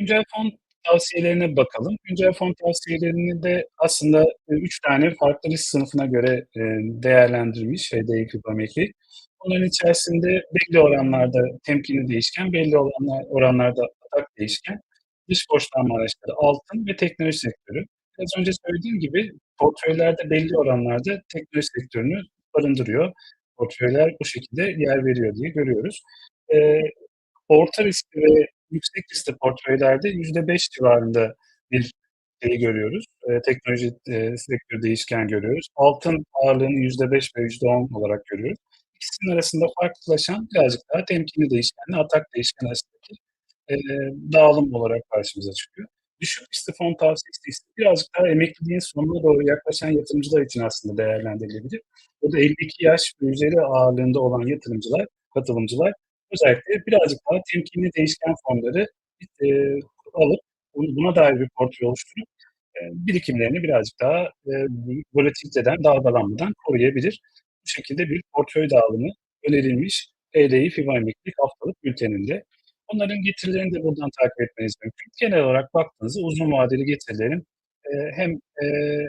Güncel fon tavsiyelerine bakalım. Güncel fon tavsiyelerini de aslında, eee, 3 tane farklı risk sınıfına göre, eee, değerlendirmiş HDI, Bunların içerisinde belli oranlarda temkinli değişken, belli oranlar oranlarda atak değişken, dış borçlanma araçları, altın ve teknoloji sektörü. Az önce söylediğim gibi portföylerde belli oranlarda teknoloji sektörünü barındırıyor. Portföyler bu şekilde yer veriyor diye görüyoruz. Eee, orta riskli ve yüksek riskli portföylerde %5 civarında bir şeyi görüyoruz. Eee, teknoloji, eee, sektörü değişken görüyoruz. Altın ağırlığını %5 ve %10 olarak görüyoruz. İkisinin arasında farklılaşan birazcık daha temkinli değişkenle atak değişken arasındaki, eee, dağılım olarak karşımıza çıkıyor. Düşük riskli fon tavsiyesi ise birazcık daha emekliliğin sonuna doğru yaklaşan yatırımcılar için aslında değerlendirilebilir. Burada 52 yaş ve üzeri ağırlığında olan yatırımcılar, katılımcılar özellikle birazcık daha temkinli değişken fonları, eee, alıp buna dair bir portföy oluşturup, eee, birikimlerini birazcık daha, eee, volatiliteden, dalgalanmadan koruyabilir. Bu şekilde bir portföy dağılımı önerilmiş HDI Emeklilik Haftalık Bülteni'nde. Onların getirilerini de buradan takip etmeniz mümkün. Genel olarak baktığınızda uzun vadeli getirilerin, eee, hem, eee,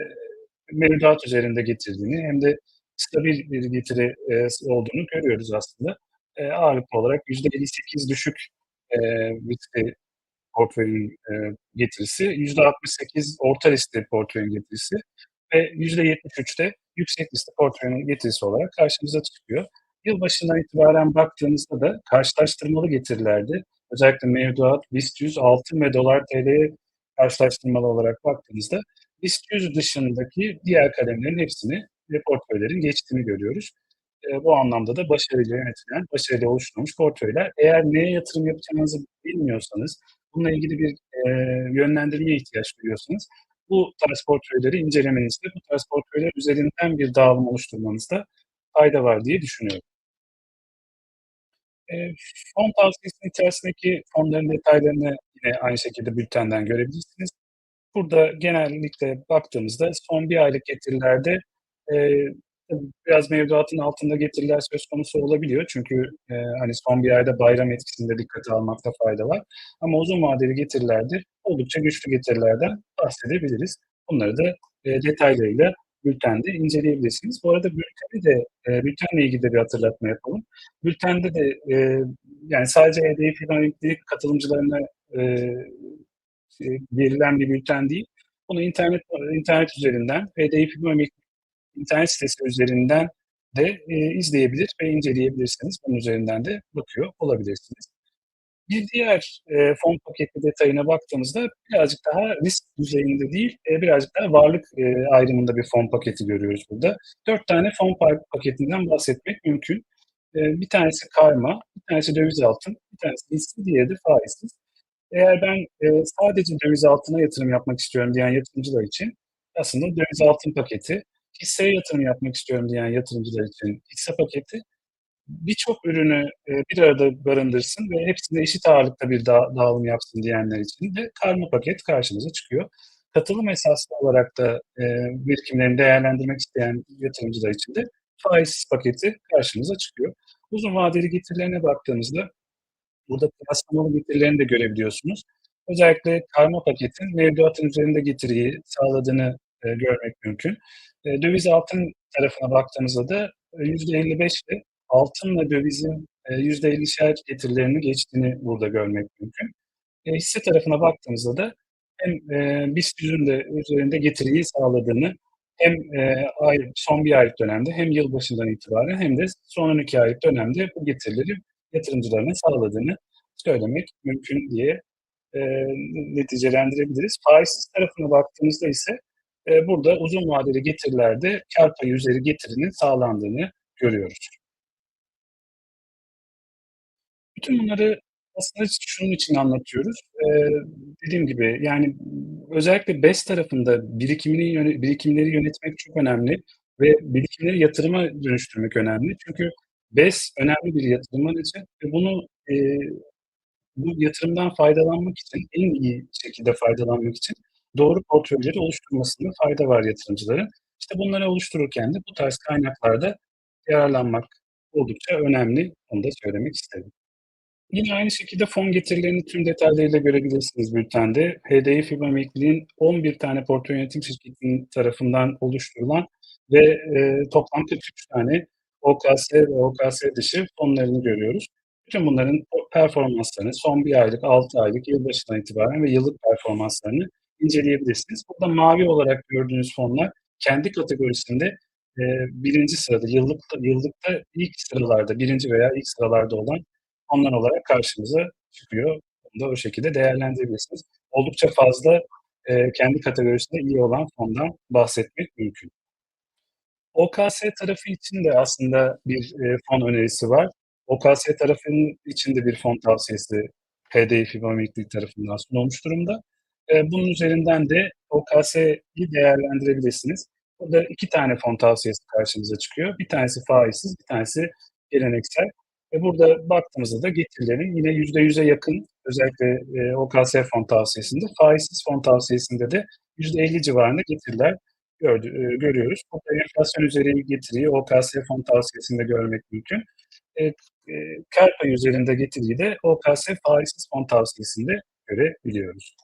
mevduat üzerinde getirdiğini hem de stabil bir getiri, eee, olduğunu görüyoruz aslında. Eee, ağırlıklı olarak %58 düşük, eee, riskli portföyün, eee, getirisi, %68 orta riskli portföyün getirisi ve %73 de yüksek riskli portföyün getirisi olarak karşımıza çıkıyor. Yılbaşından itibaren baktığımızda da karşılaştırmalı getirilerde özellikle mevduat, BIST 100, altın ve dolar TL'ye karşılaştırmalı olarak baktığımızda BIST 100 dışındaki diğer kalemlerin hepsini ve portföylerin geçtiğini görüyoruz. Eee, bu anlamda da başarıyla yönetilen, başarıyla oluşturulmuş portföyler. Eğer neye yatırım yapacağınızı bilmiyorsanız, bununla ilgili bir, eee, yönlendirmeye ihtiyaç duyuyorsanız bu tarz portföyleri incelemenizde, bu tarz portföyler üzerinden bir dağılım oluşturmanızda fayda var diye düşünüyorum. Eee, fon tavsiyesinin içerisindeki fonların detaylarını yine aynı şekilde bültenden görebilirsiniz. Burada genellikle baktığımızda son 1 aylık getirilerde, tabii biraz mevduatın altında getiriler söz konusu olabiliyor. Çünkü, eee, hani, son 1 ayda bayram etkisini de dikkate almakta fayda var. Ama uzun vadeli getirilerde oldukça güçlü getirilerden bahsedebiliriz. Bunları da, eee, detaylarıyla bültende inceleyebilirsiniz. Bu arada bülteni de, eee, bültenle ilgili de bir hatırlatma yapalım. Bültende de, eee, yani sadece HDI Emeklilik katılımcılarına, eee, şey, verilen bir bülten değil. Bunu internet internet üzerinden HDI Emeklilik internet sitesi üzerinden de, eee, izleyebilir ve inceleyebilirsiniz. Bunun üzerinden de bakıyor olabilirsiniz. Bir diğer, eee, fon paketi detayına baktığımızda birazcık daha risk düzeyinde değil, eee, birazcık daha varlık, eee, ayrımında bir fon paketi görüyoruz burada. 4 tane fon pa paketinden bahsetmek mümkün. Eee, bir tanesi karma, bir tanesi döviz altın, bir tanesi hisse, diğeri de faizsiz. Eğer ben, eee, sadece döviz altına yatırım yapmak istiyorum diyen yatırımcılar için aslında döviz altın paketi, hisseye yatırım yapmak istiyorum diyen yatırımcılar için hisse paketi, birçok ürünü, eee, bir arada barındırsın ve hepsinde eşit ağırlıkta bir dağı dağılım yapsın diyenler için de karma paket karşımıza çıkıyor. Katılım esaslı olarak da, eee, birikimlerini değerlendirmek isteyen yatırımcılar için de faizsiz paketi karşımıza çıkıyor. Uzun vadeli getirilerine baktığımızda burada kıyaslamalı getirilerini de görebiliyorsunuz. Özellikle karma paketin mevduatın üzerinde getiriyi sağladığını, eee, görmek mümkün. Eee, döviz altın tarafına baktığımızda da, eee, %55 ile altınla dövizin, eee, %50'şer getirilerini geçtiğini burada görmek mümkün. Eee, hisse tarafına baktığımızda da hem, eee, BIST 100'ün de üzerinde getiriyi sağladığını hem, eee, ay son 1 aylık dönemde hem yılbaşından itibaren hem de son 12 aylık dönemde bu getirileri yatırımcılarına sağladığını söylemek mümkün diye, eee, neticelendirebiliriz. Faizsiz tarafına baktığımızda ise, eee, burada uzun vadeli getirilerde kâr payı üzeri getirinin sağlandığını görüyoruz. Bütün bunları aslında şunun için anlatıyoruz. Eee, dediğim gibi, yani, özellikle BES tarafında birikimini birikimleri yönetmek çok önemli ve birikimleri yatırıma dönüştürmek önemli. Çünkü BES önemli bir yatırım aracı ve bunu, eee, bu yatırımdan faydalanmak için, en iyi şekilde faydalanmak için doğru portföyleri oluşturmasında fayda var yatırımcıların. İşte, bunları oluştururken de bu tarz kaynaklarda yararlanmak oldukça önemli. Onu da söylemek isterim. Yine aynı şekilde fon getirilerini tüm detaylarıyla görebilirsiniz bültende. HDI Emeklilik'in 11 tane portföy yönetim şirketinin tarafından oluşturulan ve, eee, toplam 43 tane OKS ve OKS dışı fonlarını görüyoruz. Bütün bunların performanslarını son 1 aylık, 6 aylık, yılbaşından itibaren ve yıllık performanslarını inceleyebilirsiniz. Burada mavi olarak gördüğünüz fonlar kendi kategorisinde, eee, 1'inci sırada, yıllıkta yıllıkta ilk sıralarda, 1'inci veya ilk sıralarda olan fonlar olarak karşımıza çıkıyor. Bunu da o şekilde değerlendirebilirsiniz. Oldukça fazla, eee, kendi kategorisinde iyi olan fondan bahsetmek mümkün. OKS tarafı için de aslında bir, eee, fon önerisi var. OKS tarafının için de bir fon tavsiyesi HDI Emeklilik tarafından sunulmuş durumda. Eee, bunun üzerinden de OKS'yi değerlendirebilirsiniz. Burada 2 tane fon tavsiyesi karşımıza çıkıyor. Bir tanesi faizsiz, bir tanesi geleneksel ve burada baktığımızda da getirilerin yine %100'e yakın, özellikle, eee, OKS fon tavsiyesinde, faizsiz fon tavsiyesinde de %50 civarında getiriler gördü eee, görüyoruz. Burada enflasyon üzeri getiriyi OKS fon tavsiyesinde görmek mümkün. Eee, eee, kâr payı üzerinde getiriyi de OKS faizsiz fon tavsiyesinde görebiliyoruz.